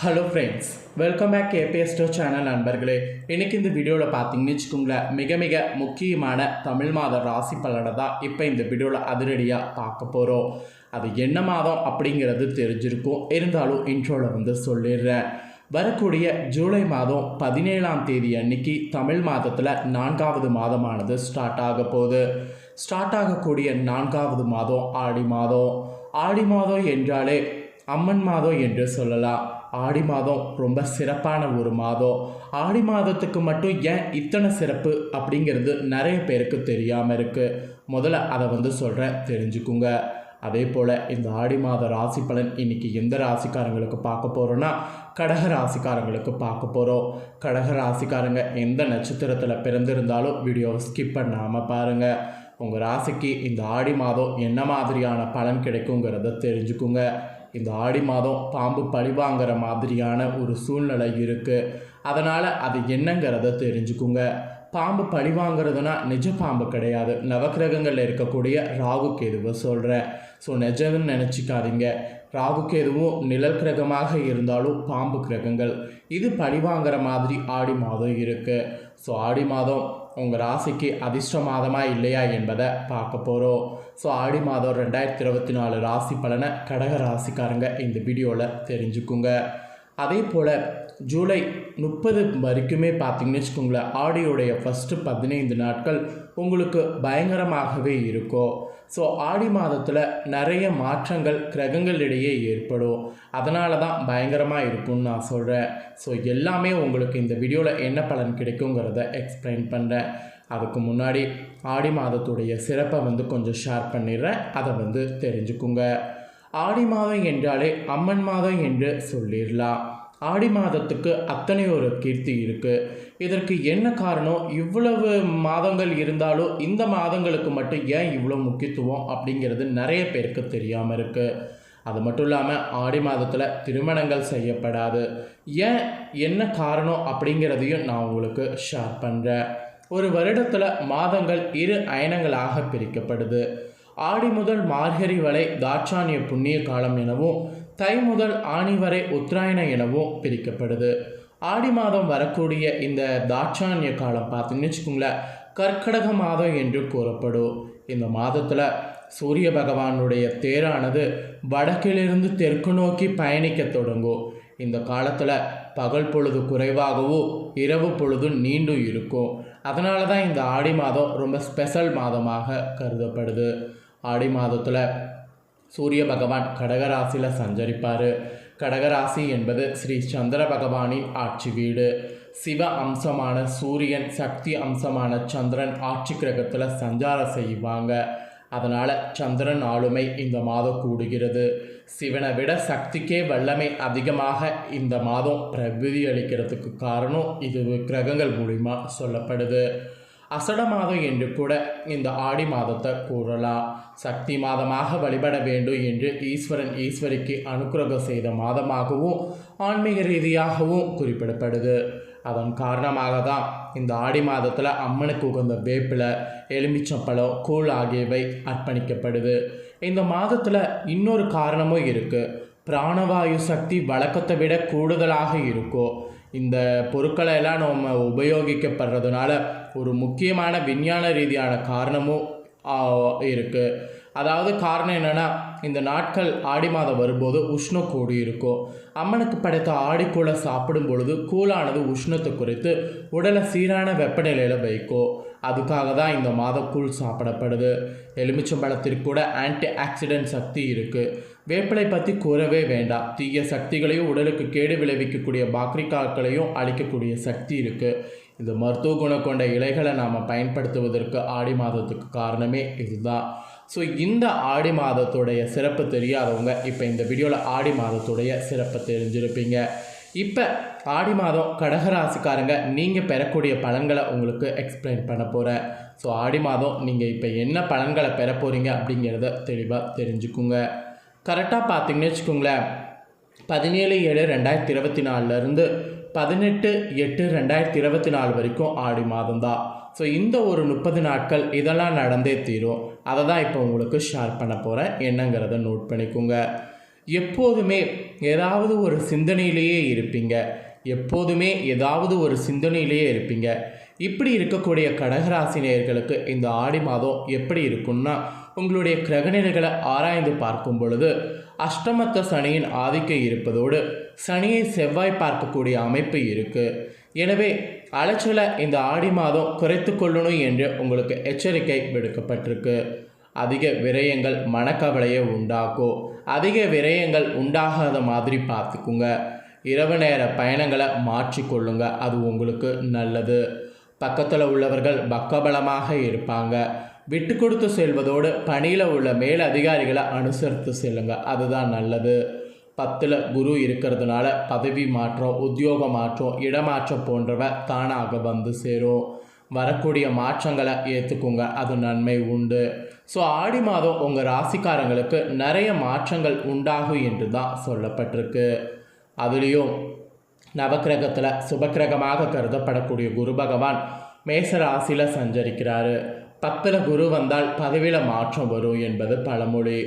Hello friends welcome back ஏபிஎஸ்டோ channel நண்பர்களே. இன்றைக்கி இந்த வீடியோவில் பார்த்தீங்கன்னு வச்சுக்கோங்களேன் மிக மிக முக்கியமான தமிழ் மாத ராசி பலனை தான் இப்போ இந்த வீடியோவில் அதிரடியாக பார்க்க போகிறோம் அது என்ன மாதம் அப்படிங்கிறது தெரிஞ்சிருக்கும். இருந்தாலும் இன்ட்ரோவில் வந்து சொல்லிடுறேன். வரக்கூடிய ஜூலை மாதம் பதினேழாம் தேதி அன்னைக்கு தமிழ் மாதத்தில் நான்காவது மாதமானது ஸ்டார்ட் ஆக போகுது. ஸ்டார்ட் ஆகக்கூடிய நான்காவது மாதம் ஆடி மாதம். ஆடி மாதம் என்றாலே அம்மன் மாதம் என்று சொல்லலாம். ஆடி மாதம் ரொம்ப சிறப்பான ஒரு மாதம். ஆடி மாதத்துக்கு மட்டும் ஏன் இத்தனை சிறப்பு அப்படிங்கிறது நிறைய பேருக்கு தெரியாமல் இருக்குது முதல்ல அதை வந்து சொல்கிறேன் தெரிஞ்சுக்குங்க. அதே போல் இந்த ஆடி மாத ராசி பலன் இன்னைக்கு எந்த ராசிக்காரங்களுக்கு பார்க்க போகிறோன்னா கடக ராசிக்காரங்களுக்கு பார்க்க போகிறோம் கடக ராசிக்காரங்க எந்த நட்சத்திரத்தில் பிறந்திருந்தாலும் வீடியோவை ஸ்கிப் பண்ணாமல் பாருங்கள் உங்கள் ராசிக்கு இந்த ஆடி மாதம் என்ன மாதிரியான பலன் கிடைக்குங்கிறத தெரிஞ்சுக்குங்க. இந்த ஆடி மாதம் பாம்பு பழிவாங்கிற மாதிரியான ஒரு சூழ்நிலை இருக்குது அதனால் அது என்னங்கிறத தெரிஞ்சுக்குங்க. பாம்பு பழி வாங்குறதுனா நிஜ பாம்பு கிடையாது. நவக்கிரகங்களில் இருக்கக்கூடிய ராகு கேதுவை சொல்கிறேன் ஸோ நிஜம்னு நினச்சிக்காதீங்க. ராகு எதுவும் நிழல் கிரகமாக இருந்தாலும் பாம்பு கிரகங்கள். இது பழிவாங்கிற மாதிரி ஆடி மாதம் இருக்குது ஸோ ஆடி மாதம் உங்கள் ராசிக்கு அதிர்ஷ்ட மாதமாக இல்லையா என்பதை பார்க்க போகிறோம் ஸோ ஆடி மாதம் ரெண்டாயிரத்தி இருபத்தி நாலு ராசி பலனை கடக ராசிக்காரங்க இந்த வீடியோவில் தெரிஞ்சுக்குங்க. அதே போல் ஜூலை முப்பது வரைக்குமே பார்த்தீங்கன்னு வச்சுக்கோங்களேன் ஆடியோடைய ஃபஸ்ட்டு பதினைந்து நாட்கள் உங்களுக்கு பயங்கரமாகவே இருக்கும். ஸோ ஆடி மாதத்தில் நிறைய மாற்றங்கள் கிரகங்களிடையே ஏற்படும். அதனால தான் பயங்கரமாக இருக்கும்னு நான் சொல்கிறேன் ஸோ எல்லாமே உங்களுக்கு இந்த வீடியோவில் என்ன பலன் கிடைக்குங்கிறத எக்ஸ்பிளைன் பண்ணுறேன் அதுக்கு முன்னாடி ஆடி மாதத்துடைய சிறப்பை வந்து கொஞ்சம் ஷேர் பண்ணிடுறேன். அதை வந்து தெரிஞ்சுக்குங்க. ஆடி மாதம் என்றாலே அம்மன் மாதம் என்று சொல்லிடலாம். ஆடி மாதத்துக்கு அத்தனை ஒரு கீர்த்தி இருக்குது இதற்கு என்ன காரணம்? இவ்வளவு மாதங்கள் இருந்தாலும் இந்த மாதங்களுக்கு மட்டும் ஏன் இவ்வளோ முக்கியத்துவம் அப்படிங்கிறது நிறைய பேருக்கு தெரியாமல் இருக்குது அது மட்டும் இல்லாமல் ஆடி மாதத்தில் திருமணங்கள் செய்யப்படாது. ஏன்? என்ன காரணம்? அப்படிங்கிறதையும் நான் உங்களுக்கு ஷேர் பண்ணுறேன் ஒரு வருடத்தில் மாதங்கள் இரு அயனங்களாக பிரிக்கப்படுது. ஆடி முதல் மார்கழி வரை தாட்சானிய புண்ணிய காலம் எனவும் தை முதல் ஆணி வரை உத்தராயணம் எனவும் பிரிக்கப்படுது. ஆடி மாதம் வரக்கூடிய இந்த தாட்சானிய காலம் பார்த்தீங்கன்னு வச்சுக்கோங்களேன் கற்கடக மாதம் என்று கூறப்படும். இந்த மாதத்தில் சூரிய பகவானுடைய தேரானது வடக்கிலிருந்து தெற்கு நோக்கி பயணிக்க தொடங்கும். இந்த காலத்தில் பகல் பொழுது குறைவாகவும் இரவு பொழுது நீண்டும் இருக்கும். அதனால தான் இந்த ஆடி மாதம் ரொம்ப ஸ்பெஷல் மாதமாக கருதப்படுது. ஆடி மாதத்தில் சூரிய பகவான் கடகராசியில் சஞ்சரிப்பார். கடகராசி என்பது ஸ்ரீ சந்திர பகவானின் ஆட்சி வீடு. சிவ அம்சமான சூரியன் சக்தி அம்சமான சந்திரன் ஆட்சி கிரகத்தில் சஞ்சாரம் செய்வாங்க. அதனால் சந்திரன் ஆளுமை இந்த மாதம் கூடுகிறது. சிவனை விட சக்திக்கே வல்லமை அதிகமாக இந்த மாதம் பிரபிதி அளிக்கிறதுக்கு காரணம் இது கிரகங்கள் மூலிமா சொல்லப்படுது. அசட மாதம் என்று கூட இந்த ஆடி மாதத்தை கூறலாம். சக்தி மாதமாக வழிபட வேண்டும் என்று ஈஸ்வரன் ஈஸ்வரிக்கு அனுக்கிரகம் செய்த மாதமாகவும் ஆன்மீக ரீதியாகவும் குறிப்பிடப்படுது. அதன் காரணமாக தான் இந்த ஆடி மாதத்தில் அம்மனுக்கு உகந்த வேப்பிலை எலுமிச்சம்பழம் கூழ் ஆகியவை அர்ப்பணிக்கப்படுது. இந்த மாதத்தில் இன்னொரு காரணமும் இருக்குது பிராணவாயு சக்தி வழக்கத்தை விட கூடுதலாக இருக்கும் இந்த பொருட்களை எல்லாம் நம்ம உபயோகிக்கப்படுறதுனால ஒரு முக்கியமான விஞ்ஞான ரீதியான காரணமும் இருக்குது அதாவது காரணம் என்னென்னா இந்த நாட்கள் ஆடி மாதம் வரும்போது உஷ்ணம் கூடி இருக்கும். அம்மனுக்கு படைத்த ஆடிக்கூழ சாப்பிடும் பொழுது கூழானது உஷ்ணத்தை குறித்து உடலை சீரான வெப்பநிலையில் வைக்கும். அதுக்காக தான் இந்த மாதம் கூழ் சாப்பிடப்படுது. எலுமிச்சம்பழத்திற்கு கூட ஆன்டி ஆக்சிடென்ட் சக்தி இருக்குது வேப்பிலை பற்றி கூறவே வேண்டாம். தீய சக்திகளையும் உடலுக்கு கேடு விளைவிக்கக்கூடிய பாக்ரிகாக்களையும் அழிக்கக்கூடிய சக்தி இருக்குது இந்த மருத்துவ குணம் கொண்ட இலைகளை நாம் பயன்படுத்துவதற்கு ஆடி மாதத்துக்கு காரணமே இதுதான். ஸோ இந்த ஆடி மாதத்துடைய சிறப்பு தெரியாதவங்க இப்போ இந்த வீடியோவில் ஆடி மாதத்துடைய சிறப்பை தெரிஞ்சிருப்பீங்க. இப்போ ஆடி மாதம் கடகராசிக்காரங்க நீங்கள் பெறக்கூடிய பலன்களை உங்களுக்கு எக்ஸ்பிளைன் பண்ண போகிறேன் ஸோ ஆடி மாதம் நீங்கள் இப்போ என்ன பலன்களை பெற போகிறீங்க அப்படிங்கிறத தெளிவாக தெரிஞ்சுக்குங்க. கரெக்டாக பார்த்தீங்கன்னு வச்சுக்கோங்களேன். பதினேழு ஏழு ரெண்டாயிரத்தி இருபத்தி நாலுலேருந்து பதினெட்டு எட்டு ரெண்டாயிரத்தி இருபத்தி நாலு வரைக்கும் ஆடி மாதம் தான் ஸோ இந்த ஒரு முப்பது நாட்கள் இதெல்லாம் நடந்தே தீரும். அதை தான் இப்போ உங்களுக்கு ஷேர் பண்ண போகிறேன் என்னங்கிறத நோட் பண்ணிக்கோங்க. எப்போதுமே ஏதாவது ஒரு சிந்தனையிலேயே இருப்பீங்க. எப்போதுமே ஏதாவது ஒரு சிந்தனையிலேயே இருப்பீங்க. இப்படி இருக்கக்கூடிய கடகராசி நேயர்களுக்கு இந்த ஆடி மாதம் எப்படி இருக்கும்னா உங்களுடைய கிரகநிலைகளை ஆராய்ந்து பார்க்கும் பொழுது அஷ்டமத்த சனியின் ஆதிக்கம் இருப்பதோடு சனியை செவ்வாய் பார்க்கக்கூடிய அமைப்பு இருக்குது எனவே அலைச்சலை இந்த ஆடி மாதம் குறைத்து கொள்ளணும் என்று உங்களுக்கு எச்சரிக்கை விடுக்கப்பட்டிருக்கு. அதிக விரயங்கள் மனக்கவலையை உண்டாக்கும். அதிக விரயங்கள் உண்டாகாத மாதிரி பார்த்துக்குங்க. இரவு நேர பயணங்களை மாற்றிக்கொள்ளுங்க அது உங்களுக்கு நல்லது. பக்கத்தில் உள்ளவர்கள் பக்கபலமாக இருப்பாங்க. விட்டு கொடுத்து செல்வதோடு பணியில் உள்ள மேல் அதிகாரிகளை அனுசரித்து செல்லுங்க. அதுதான் நல்லது. பத்தில் குரு இருக்கிறதுனால பதவி மாற்றம் உத்தியோக மாற்றம் இடமாற்றம் போன்றவை தானாக வந்து சேரும். வரக்கூடிய மாற்றங்களை ஏற்றுக்குங்க அது நன்மை உண்டு. ஸோ ஆடி மாதம் உங்கள் ராசிக்காரங்களுக்கு நிறைய மாற்றங்கள் உண்டாகும் என்று தான் சொல்லப்பட்டிருக்கு. அதுலேயும் நவக்கிரகத்தில் சுபக்கிரகமாக கருதப்படக்கூடிய குரு பகவான் மேச ராசியில் சஞ்சரிக்கிறாரு. பத்தில் குரு வந்தால் பதவியில் மாற்றம் வரும் என்பது பழமொழி.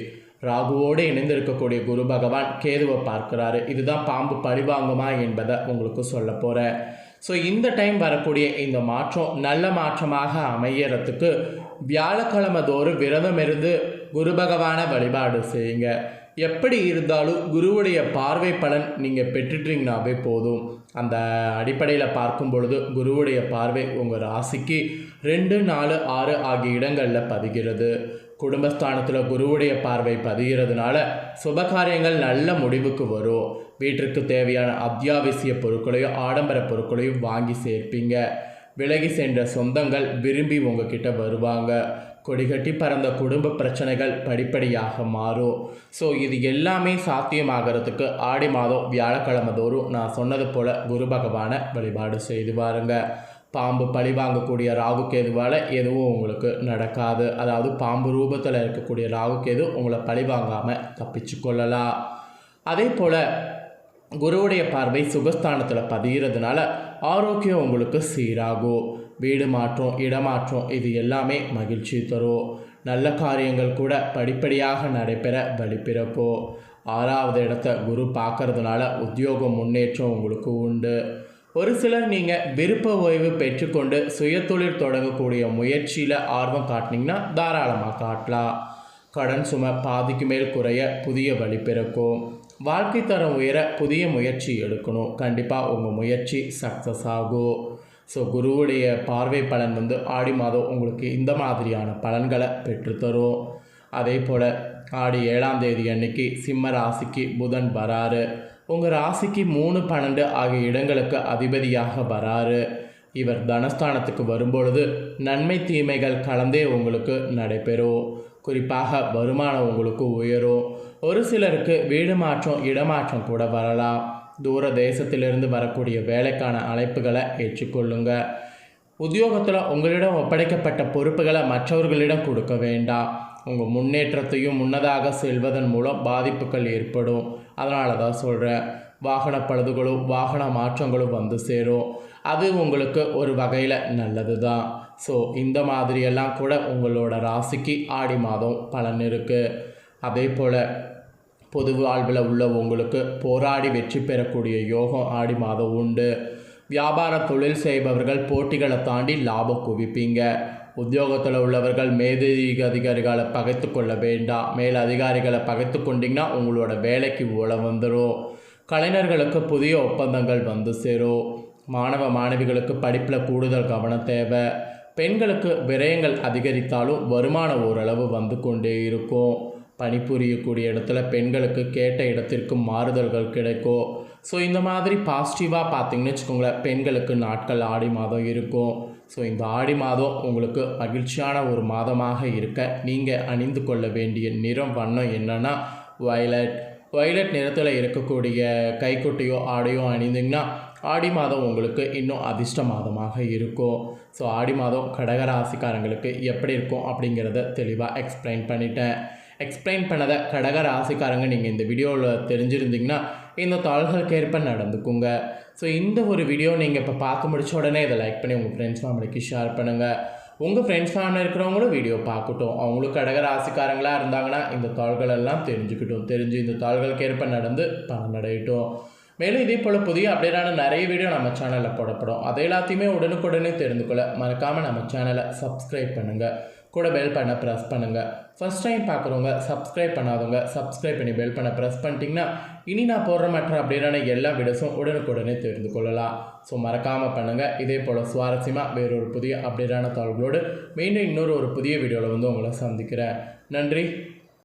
ராகுவோடு இணைந்திருக்கக்கூடிய குரு பகவான் கேதுவை பார்க்கிறாரு. இதுதான் பாம்பு பழிவாங்குமா என்பதை உங்களுக்கு சொல்ல போகிறேன் ஸோ இந்த டைம் வரக்கூடிய இந்த மாற்றம் நல்ல மாற்றமாக அமையறதுக்கு வியாழக்கிழமை தோறும் விரதம் இருந்து குரு பகவானை வழிபாடு செய்யுங்க. எப்படி இருந்தாலும் குருவுடைய பார்வை பலன் நீங்கள் பெற்றுட்டீங்கனாவே போதும். அந்த அடிப்படையில் பார்க்கும் பொழுது குருவுடைய பார்வை உங்கள் ராசிக்கு ரெண்டு நாலு ஆறு ஆகிய இடங்களில் பதிகிறது. குடும்பஸ்தானத்தில் குருவுடைய பார்வை பதிகிறதுனால சுபகாரியங்கள் நல்ல முடிவுக்கு வரும். வீட்டிற்கு தேவையான அத்தியாவசிய பொருட்களையும் ஆடம்பர பொருட்களையும் வாங்கி சேர்ப்பீங்க. விலகி சென்ற சொந்தங்கள் விரும்பி உங்ககிட்ட வருவாங்க. கொடிகட்டி பறந்த குடும்ப பிரச்சனைகள் படிப்படியாக மாறும். ஸோ இது எல்லாமே சாத்தியமாகிறதுக்கு ஆடி மாதம் வியாழக்கிழமை தோறும் நான் சொன்னது போல் குரு பகவானை வழிபாடு செய்து பாருங்க பாம்பு பழி வாங்கக்கூடிய ராகு கேதுவால் எதுவும் உங்களுக்கு நடக்காது. அதாவது பாம்பு ரூபத்தில் இருக்கக்கூடிய ராகு கேது உங்களை பழி வாங்காமல் தப்பிச்சு கொள்ளலாம். அதே போல் குருவுடைய பார்வை சுகஸ்தானத்தில் பதிகிறதுனால ஆரோக்கியம் உங்களுக்கு சீராகும். வீடு மாற்றம் இடமாற்றம் இது எல்லாமே மகிழ்ச்சி தரும். நல்ல காரியங்கள் கூட படிப்படியாக நடைபெற வழிபிறக்கும் ஆறாவது இடத்த குரு பார்க்கறதுனால உத்தியோக முன்னேற்றம் உங்களுக்கு உண்டு. ஒரு சிலர் நீங்கள் விருப்ப ஓய்வு பெற்றுக்கொண்டு சுயத்தொழில் தொடங்கக்கூடிய முயற்சியில் ஆர்வம் காட்டினீங்கன்னா தாராளமாக காட்டலாம். கடன் சுமை பாதிக்கு மேல் குறைய புதிய வழி பிறக்கும். வாழ்க்கை தரம் உயர புதிய முயற்சி எடுக்கணும். கண்டிப்பாக உங்கள் முயற்சி சக்ஸஸ் ஆகும். ஸோ குருவுடைய பார்வை பலன் வந்து ஆடி மாதம் உங்களுக்கு இந்த மாதிரியான பலன்களை பெற்றுத்தரும். அதே போல் ஆடி ஏழாம் தேதி அன்னைக்கு சிம்ம ராசிக்கு புதன் வராரு. உங்கள் ராசிக்கு மூணு பன்னெண்டு ஆகிய இடங்களுக்கு அதிபதியாக வராரு. இவர் தனஸ்தானத்துக்கு வரும்பொழுது நன்மை தீமைகள் கலந்தே உங்களுக்கு நடைபெறும். குறிப்பாக வருமானம் உங்களுக்கு உயரும். ஒரு சிலருக்கு வீடு மாற்றம் இடமாற்றம் கூட வரலாம். தூர தேசத்திலிருந்து வரக்கூடிய வேலைக்கான அழைப்புகளை ஏற்றுக்கொள்ளுங்க. உத்தியோகத்தில் உங்களிடம் ஒப்படைக்கப்பட்ட பொறுப்புகளை மற்றவர்களிடம் கொடுக்க வேண்டாம். உங்கள் முன்னேற்றத்தையும் முன்னதாக செல்வதன் மூலம் பாதிப்புகள் ஏற்படும். அதனால தான் சொல்கிறேன் வாகன பழுதுகளும் வாகன மாற்றங்களும் வந்து சேரும். அது உங்களுக்கு ஒரு வகையில் நல்லது தான். ஸோ இந்த மாதிரியெல்லாம் கூட உங்களோட ராசிக்கு ஆடி மாதம் பலன் இருக்குது அதே போல் பொது வாழ்வில் உள்ள உங்களுக்கு போராடி வெற்றி பெறக்கூடிய யோகம் ஆடி மாதம் உண்டு. வியாபார தொழில் செய்பவர்கள் போட்டிகளை தாண்டி லாபம் குவிப்பீங்க. உத்தியோகத்தில் உள்ளவர்கள் மேதீக அதிகாரிகளை பகைத்து கொள்ள வேண்டாம். மேல் அதிகாரிகளை பகைத்து கொண்டிங்கன்னா உங்களோட வேலைக்கு ஓலை வந்துடும் கலைஞர்களுக்கு புதிய ஒப்பந்தங்கள் வந்து சேரும். மாணவ மாணவிகளுக்கு படிப்பில் கூடுதல் கவனம் தேவை. பெண்களுக்கு விரயங்கள் அதிகரித்தாலும் வருமானம் ஓரளவு வந்து கொண்டே இருக்கும். பணிபுரியக்கூடிய இடத்துல பெண்களுக்கு கேட்ட இடத்திற்கு மாறுதல்கள் கிடைக்கும் ஸோ இந்த மாதிரி பாசிட்டிவாக பார்த்தீங்கன்னு வச்சுக்கோங்களேன் பெண்களுக்கு நாட்கள் ஆடி மாதம் இருக்கும். ஸோ இந்த ஆடி மாதம் உங்களுக்கு மகிழ்ச்சியான ஒரு மாதமாக இருக்க நீங்கள் அணிந்து கொள்ள வேண்டிய நிறம் வண்ணம் என்னென்னா வயலட் வயலட் நிறத்தில் இருக்கக்கூடிய கைக்குட்டையோ ஆடையோ அணிந்திங்கன்னா ஆடி மாதம் உங்களுக்கு இன்னும் அதிர்ஷ்ட மாதமாக இருக்கும். ஸோ ஆடி மாதம் கடகராசிக்காரங்களுக்கு எப்படி இருக்கும் அப்படிங்கிறத தெளிவாக எக்ஸ்பிளைன் பண்ணிட்டேன். எக்ஸ்பிளைன் பண்ணதை கடக ராசிக்காரங்க நீங்கள் இந்த வீடியோவில் தெரிஞ்சிருந்தீங்கன்னா இந்த தாள்களுக்கு ஏற்ப நடந்துக்குங்க. ஸோ இந்த ஒரு வீடியோ நீங்கள் இப்போ பார்த்து முடிச்ச உடனே இதை லைக் பண்ணி உங்கள் ஃப்ரெண்ட்ஸ் ஃபேமிலிக்கு ஷேர் பண்ணுங்கள் உங்கள் ஃப்ரெண்ட்ஸ் ஃபேமிலி இருக்கிறவங்களும் வீடியோ பார்க்கட்டும். அவங்களும் கடக ராசிக்காரங்களாக இருந்தாங்கன்னா இந்த தாள்கள் எல்லாம் தெரிஞ்சுக்கிட்டும். தெரிஞ்சு இந்த தாள்களுக்கு ஏற்ப நடந்து பணம் மேலும் இதே போல் புதிய அப்டேட்டான நிறைய வீடியோ நம்ம சேனலில் போடப்படும். அதை எல்லாத்தையுமே உடனுக்குடனே தெரிந்து கொள்ள மறக்காமல் நம்ம சேனலை சப்ஸ்கிரைப் பண்ணுங்கள் கூட பெல் பண்ண ப்ரெஸ் பண்ணுங்கள் ஃபர்ஸ்ட் டைம் பார்க்குறவங்க சப்ஸ்கிரைப் பண்ணாதவங்க சப்ஸ்கிரைப் பண்ணி பெல் பண்ண ப்ரெஸ் பண்ணிட்டீங்கன்னா இனி நான் போடுற மற்ற அப்டேட்டான எல்லா வீடியோஸும் உடனுக்குடனே தெரிந்து கொள்ளலாம். ஸோ மறக்காமல் பண்ணுங்கள் இதே போல் சுவாரஸ்யமாக வேறொரு புதிய அப்டேட்டான தகவல்களோடு மீண்டும் இன்னொரு ஒரு புதிய வீடியோவில் வந்து உங்களை சந்திக்கிறேன். நன்றி.